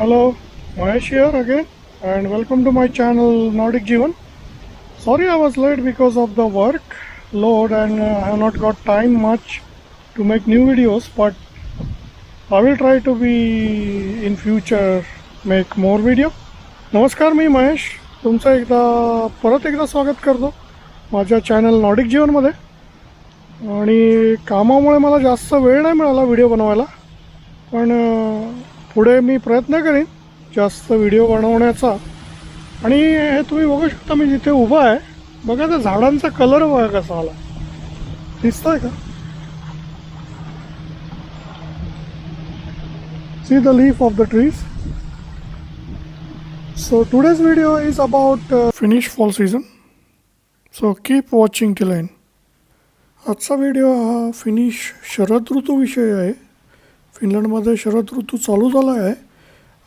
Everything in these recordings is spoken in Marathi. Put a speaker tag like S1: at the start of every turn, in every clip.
S1: Hello, Mahesh here again, and welcome to my channel Nordic Jeevan. Sorry I was late because of the work load and uh, I have not got time much to make new videos, but I will try to be in future make more video. नमस्कार मी महेश तुमचं एकदा परत एकदा स्वागत करतो माझ्या चॅनल नॉर्डिक जीवनमध्ये आणि कामामुळे मला जास्त वेळ नाही मिळाला व्हिडिओ बनवायला पण पुढे मी प्रयत्न करीन जास्त व्हिडिओ बनवण्याचा. आणि हे तुम्ही बघू शकता मी जिथे उभा आहे बघा त्या झाडांचा कलर बघा कसा आला. दिसतोय का? See the leaf of the trees So today's video is about uh, Finnish fall season. So keep watching till end. आजचा व्हिडिओ हा फिनिश शरद ऋतूविषयी आहे. फिनलंडमध्ये शरद ऋतू चालू झाला आहे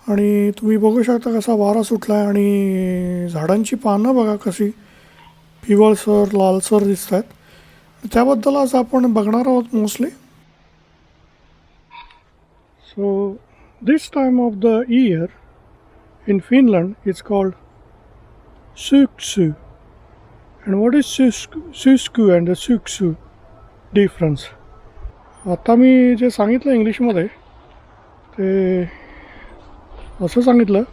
S1: आणि तुम्ही बघू शकता कसा वारा सुटला आहे आणि झाडांची पानं बघा कशी पिवळसर लालसर दिसत आहेत त्याबद्दल आज आपण बघणार आहोत mostly so this time of the year in Finland it's called syksy. And what is sysk- sysku and the syksu difference? आता मी जे सांगितलं इंग्लिशमध्ये ते असं सांगितलं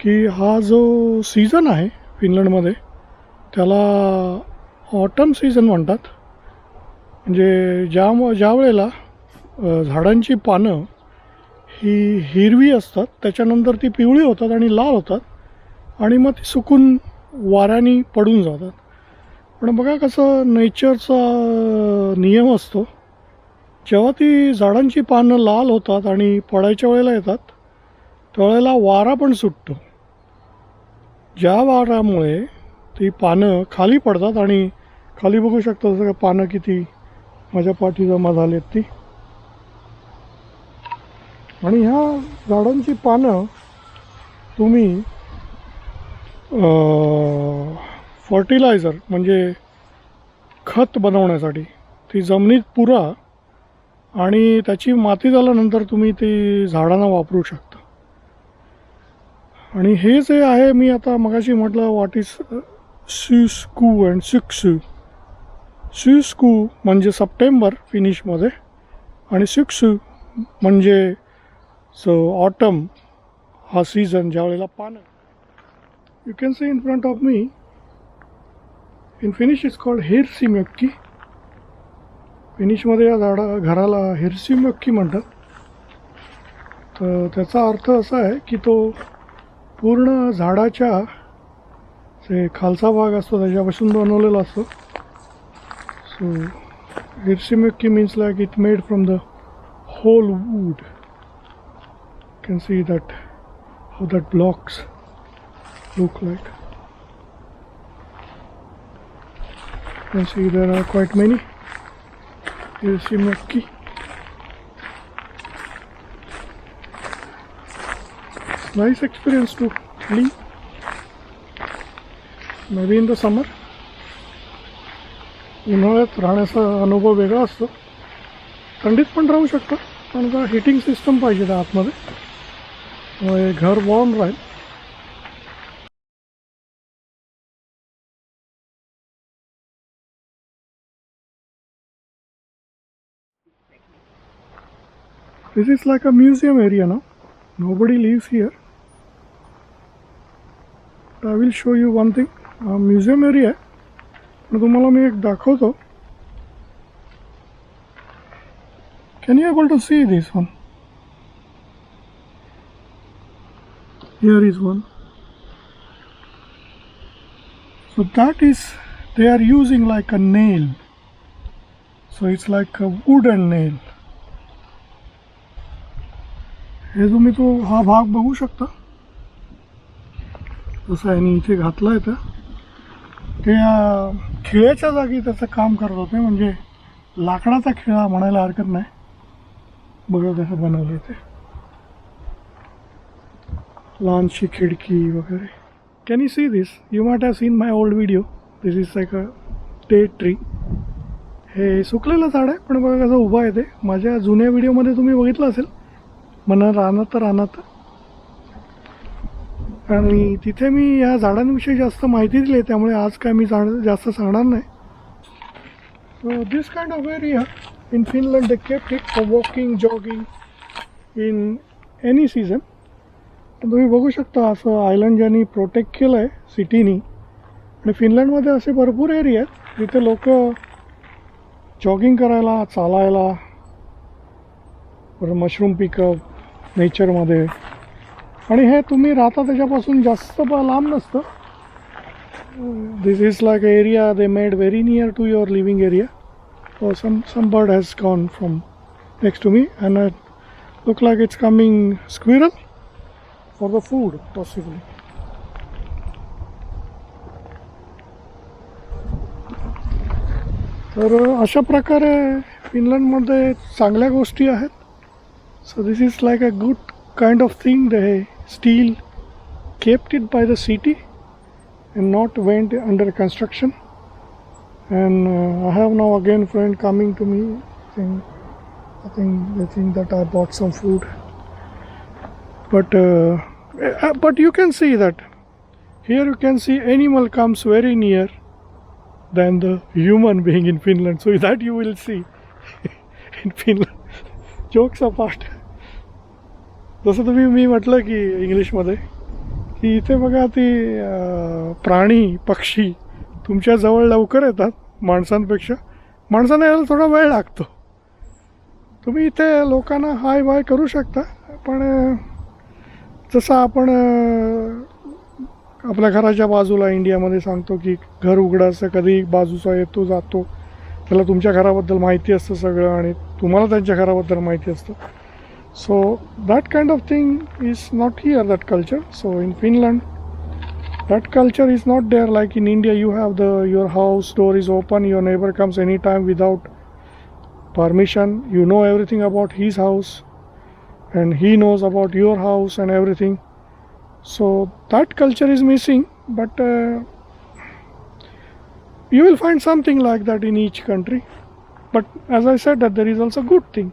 S1: की हा जो सीझन आहे फिनलंडमध्ये त्याला ऑटम सीझन म्हणतात. म्हणजे ज्या ज्या वेळेला झाडांची पानं ही हिरवी असतात त्याच्यानंतर ती पिवळी होतात आणि लाल होतात आणि मग ती सुकून वाऱ्याने पडून जातात. पण बघा कसं नेचरचा नियम असतो. जेव्हा ती झाडांची पानं लाल होतात आणि पडायच्या वेळेला येतात त्यावेळेला वारा पण सुटतो. ज्या वारामुळे ती पानं खाली पडतात आणि खाली बघू शकता जसं का पानं किती माझ्या पाठी जमा झाली आहेत ती. आणि ह्या झाडांची पानं तुम्ही फर्टिलायझर म्हणजे खत बनवण्यासाठी ती जमिनीत पुरा आणि त्याची माती झाल्यानंतर तुम्ही ती झाडांना वापरू शकता. आणि हे जे आहे मी आता मगाशी म्हटलं व्हॉट इज स्कू अँड सिक्सू स्युस्कू म्हणजे सप्टेंबर फिनिशमध्ये आणि सिक्सू म्हणजे सो ऑटम हा सीझन ज्या वेळेला पानं. You can see in front of me in Finnish is called हिरसी मक्की फिनिशमध्ये या झाडा घराला हिरसी मक्की म्हणतात. तर त्याचा अर्थ असा आहे की तो पूर्ण झाडाच्या जे खालचा भाग असतो त्याच्यापासून बनवलेला असतो. सो हिरसी मक्की means like it made from the whole wood can see that how that blocks look like can see see are quite many many you see Mekki nice experience to leave maybe in the summer उन्हाळ्यात राहण्याचा अनुभव वेगळा असतो थंडीत पण राहू शकतो पण जरा हिटिंग सिस्टम पाहिजे त्या आतमध्ये घर वॉर्म राहील This is like a museum area now. Nobody lives here. I will show you one thing. हा म्युझियम एरिया आहे पण तुम्हाला मी एक दाखवतो can you able to see this one here is one so that is they are using like a nail so it's like a wooden nail हे तुम्ही तो हा भाग बघू शकता. जसं याने इथे घातला आहे तर ते खिळ्याच्या जागी त्याचं काम करत होते म्हणजे लाकडाचा खिळा म्हणायला हरकत नाही. बघा कसं बनवलं ते. लहानशी खिडकी वगैरे. Can you see this you might have seen my old video this is like a dead tree हे सुकलेलं झाड आहे पण बघा कसं उभं आहे ते. माझ्या जुन्या व्हिडिओमध्ये तुम्ही बघितलं असेल. म्हणा रानात रानात. आणि तिथे मी या झाडांविषयी जास्त माहिती दिली आहे त्यामुळे आज काय मी जाण जास्त सांगणार नाही. So this kind of area in Finland they kept it for walking jogging in any season तुम्ही बघू शकता असं आयलंड ज्यांनी प्रोटेक्ट केलं आहे सिटीनी आणि फिनलंडमध्ये असे भरपूर एरिया आहेत जिथे लोक जॉगिंग करायला चालायला मशरूम पिकअप नेचरमध्ये. आणि हे तुम्ही राहता त्याच्यापासून जास्त लांब नसतं. This is like area they made very near to your living area some some bird has gone from next to me and look like it's coming squirrel for the food possibly तर अशा प्रकारे फिनलंडमध्ये चांगल्या गोष्टी आहेत. So this is like a good kind of thing. They steel kept it by the city and not went under construction. And uh, I have now again friend coming to me saying I think they think that I bought some food. But uh, uh but you can see that here you can see animal comes very near than the human being in Finland. So that you will see in Finland. Jokes apart. जसं तुम्ही मी म्हटलं की इंग्लिशमध्ये की इथे बघा ती प्राणी पक्षी तुमच्या जवळ लवकर येतात माणसांपेक्षा. माणसांना यायला थोडा वेळ लागतो. तुम्ही इथे लोकांना हाय बाय करू शकता पण जसं आपण आपल्या घराच्या बाजूला इंडियामध्ये सांगतो की घर उघडं कधी बाजूचा येतो जातो. त्याला तुमच्या घराबद्दल माहिती असतं सगळं आणि तुम्हाला त्यांच्या घराबद्दल माहिती असतं. So that kind of thing is not here, that culture. So in Finland, that culture is not there. Like in India, you have the your house door is open, your neighbor comes anytime without permission. You know everything about his house, and he knows about your house and everything. So that culture is missing, but uh, you will find something like that in each country. But as I said, that there is also good thing.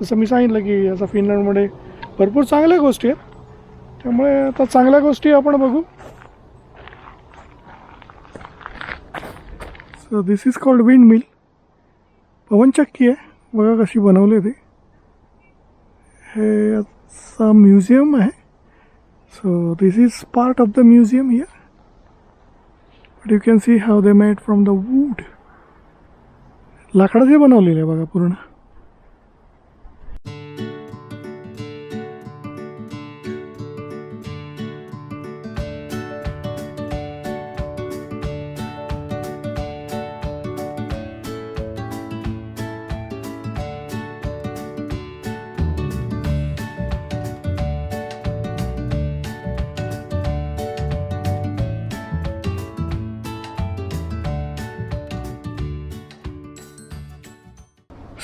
S1: जसं मी सांगितलं की असं फिनलंडमध्ये भरपूर चांगल्या गोष्टी आहेत. त्यामुळे आता चांगल्या गोष्टी आपण बघू. So this is called wind mill पवनचक्की आहे. बघा कशी बनवली ते. हे असा म्युझियम आहे. So this is part of the museum here but you can see how they made from the wood लाकडाचे बनवलेले आहे बघा पूर्ण.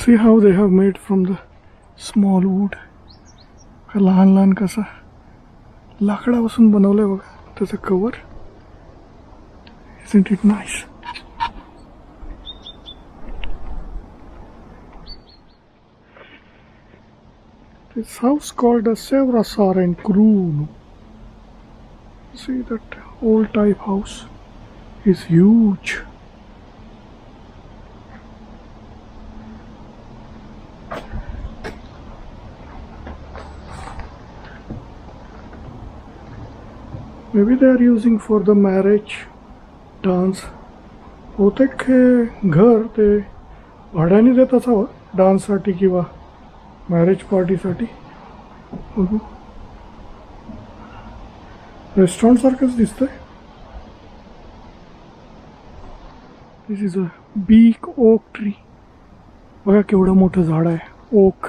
S1: See how they have made from the small wood का लहान लहान कसा लाकडापासून बनवलंय बघा त्याचं cover isn't it nice this house called a Sevrasar and Kroon see that old type house is huge Maybe they are using for the marriage dance. बहुतेक हे घर ते भाड्याने देत असावं डान्ससाठी किंवा मॅरेज पार्टीसाठी बघू. रेस्टॉरंट सारखंच दिसतंय. This is a big oak tree बघा केवढं मोठं झाड आहे. ओक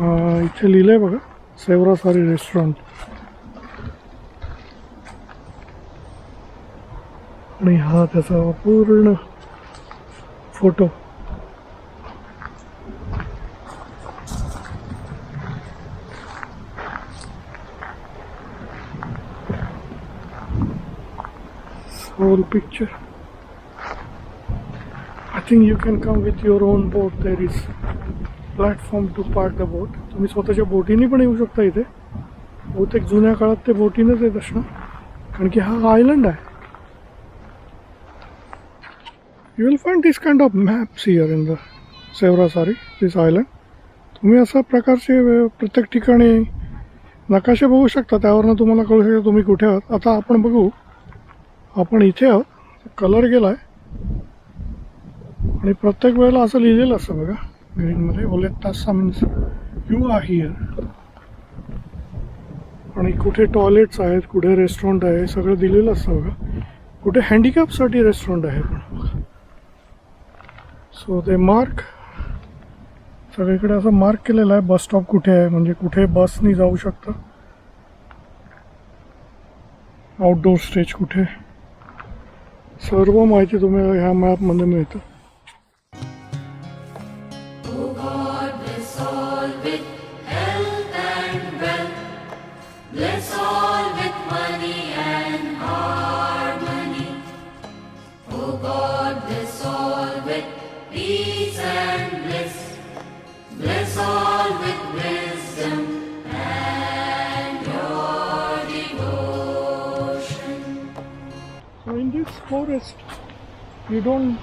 S1: हा इथे लिहिलंय बघा सेवरासारी रेस्टॉरंट आणि हा त्याचा पूर्ण photo whole picture I think you can come with your own boat. There is platform to park the boat तुम्ही स्वतःच्या बोटीने पण येऊ शकता इथे. बहुतेक जुन्या काळात ते बोटीनेच येत असणार कारण की हा आयलंड आहे. You will find this kind of maps here in the Seurasaari this island तुम्ही अशा प्रकारचे प्रत्येक ठिकाणी नकाशे बघू शकता. त्यावरनं तुम्हाला कळू शकता तुम्ही कुठे आहात. आता आपण बघू. आपण इथे आहोत. कलर गेला आहे आणि प्रत्येक वेळेला असं लिहिलेलं असतं बघा. ग्रीनमध्ये ओलेत्तासा मीन्स यू आर हिअर आणि कुठे टॉयलेट्स आहेत कुठे रेस्टॉरंट आहे सगळं दिलेलं असतं बघा. कुठे हँडिकॅपसाठी रेस्टॉरंट आहे पण सो ते मार्क सगळीकडे असं मार्क केलेलं आहे बस स्टॉप कुठे आहे म्हणजे कुठे बसनी जाऊ शकतं. आउटडोर स्टेज कुठे? सर्व माहिती तुम्हाला ह्या मॅपमध्ये मिळतं. Forest, you don't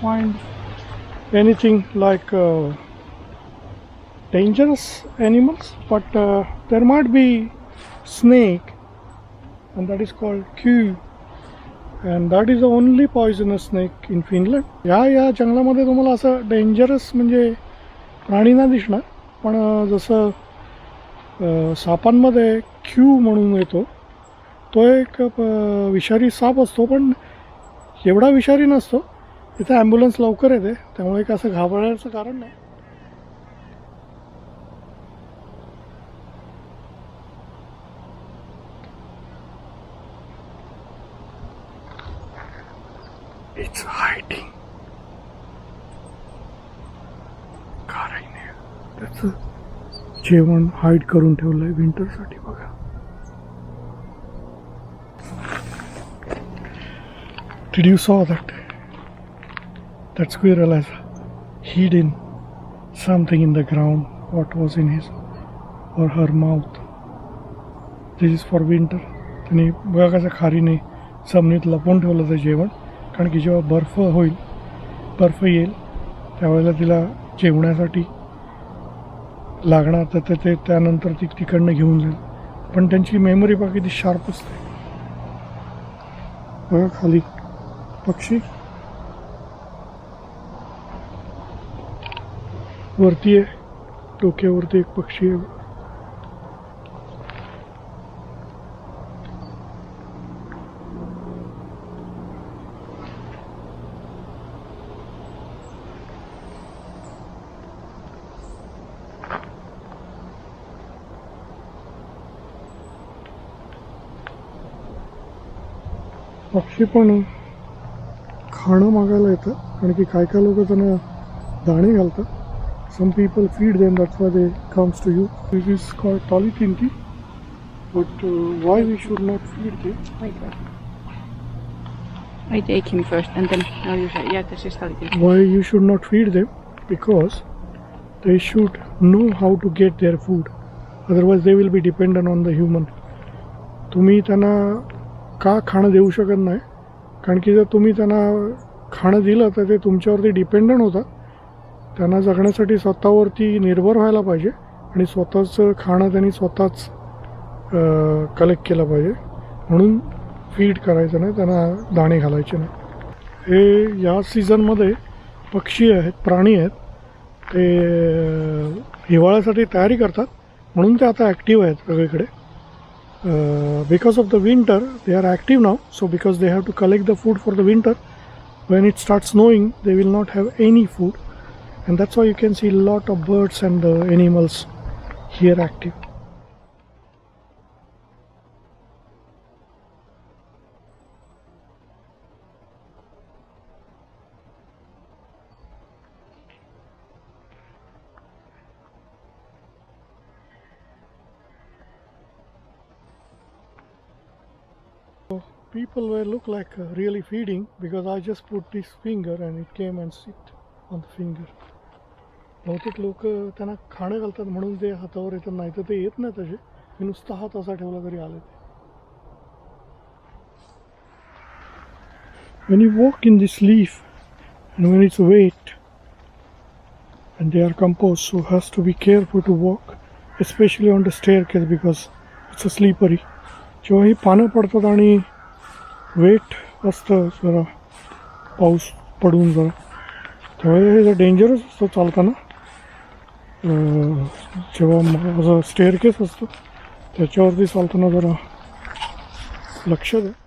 S1: find anything like uh, dangerous animals, but uh, there might be snake, and that is called Q, and that is the only poisonous snake in Finland. या या जंगलामध्ये तुम्हाला असं डेंजरस म्हणजे प्राणी ना दिसणार पण जसं सापांमध्ये क्यू म्हणून येतो तो एक विषारी साप असतो पण एवढा विषारी नसतो. तिथे ॲम्ब्युलन्स लवकर येते. त्यामुळे एक असं घाबरण्याचं कारण नाही. इट्स हायटिंग त्याचं जेवण हाईड करून ठेवलं आहे विंटरसाठी Did you saw that? That squirrel has hidden something in the ground. What was in his or her mouth? This is for winter. त्यांनी बघा कसं खारीने जमिनीत लपवून ठेवलं ते जेवण कारण की जेव्हा बर्फ होईल बर्फ येईल त्यावेळेला तिला जेवण्यासाठी लागणार तर ते- ते त्यानंतर ती तिकडनं घेऊन जाईल पण त्यांची मेमरी बघा किती शार्प असते बघा खाली पक्षी। वरती आहे डोक्यावरती एक पक्षी आहे पक्षी पण खाणं मागायला येतं. कारण की काय काय लोक त्यांना दाणे घालतात. Some people feed them that's why they
S2: comes to you this is call totally thinking but why we should not feed they
S1: why you should not feed they because they should know how to get their food otherwise they will be dependent on the human तुम्ही त्यांना का खाणं देऊ शकत नाही? कारण की जर तुम्ही त्यांना खाणं दिलं तर ते तुमच्यावरती डिपेंडंट होतात. त्यांना जगण्यासाठी स्वतःवरती निर्भर व्हायला पाहिजे आणि स्वतःचं खाणं त्यांनी स्वतःच कलेक्ट केलं पाहिजे. म्हणून फीड करायचं नाही त्यांना दाणे घालायचे नाही. हे या सीझनमध्ये पक्षी आहेत प्राणी आहेत ते हिवाळ्यासाठी तयारी करतात. म्हणून ते आता ॲक्टिव्ह आहेत सगळीकडे. Uh, because of the winter they are active now. So because they have to collect the food for the winter when it starts snowing they will not have any food. And that's why you can see a lot of birds and uh, animals here active. people were look like uh, really feeding because I just put this finger and it came and sit on the finger. बहुतेक लोक त्यांना खाणं घालतात म्हणून ते हातावर येतात नाही तर ते येत नाही तसे मी नुसता हात असा ठेवला तरी आले ते when you walk in this leaf and when it's wet and they are composed so has to be careful to walk especially on the staircase because it's a slippery जेव्हा ही पानं पडतात आणि वेट असतं जरा. पाऊस पडून जरा. तेव्हा हे जर डेंजरस असतं चालताना. जेव्हा माझा स्टेअरकेस असतो त्याच्यावरती चालताना जरा लक्ष द्या.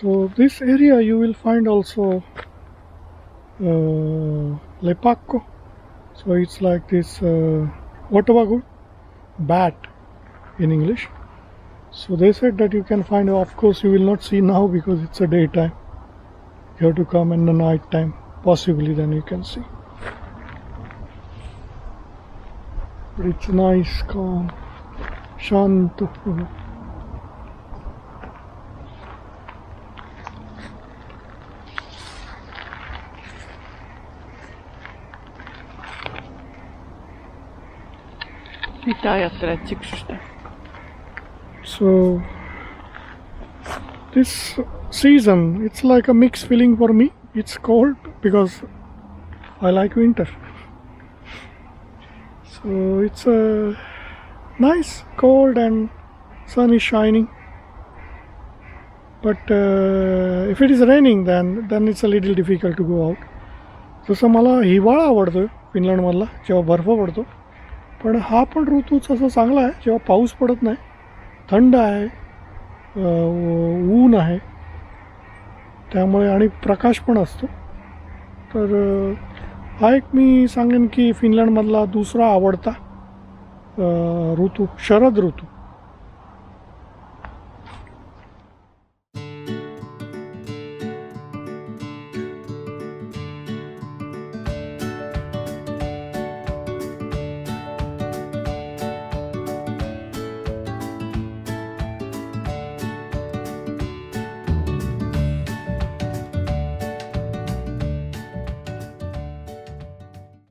S1: So this area you will find also uh, lepaco. So it's like this uh, watawagu bat in English. So they said that you can find. Of course, you will not see now because it's a daytime. You have to come in the night time, possibly. Then you can see. But it's nice, calm, shanto.
S2: Mitä ajattelet syksystä?
S1: So this season it's like a mixed feeling for me. It's cold because I like winter. So it's a nice cold and sun is shining. But uh, if it is raining then then it's a little difficult to go out. जसं मला हिवाळा आवडतो फिनलंडमधला जेव्हा बर्फ पडतो पण हा पण ऋतूच असा चांगला आहे जेव्हा पाऊस पडत नाही थंड आहे ऊन आहे त्यामुळे आणि प्रकाश पण असतो. तर हा एक मी सांगेन की फिनलंडमधला दुसरा आवडता ऋतू शरद ऋतू.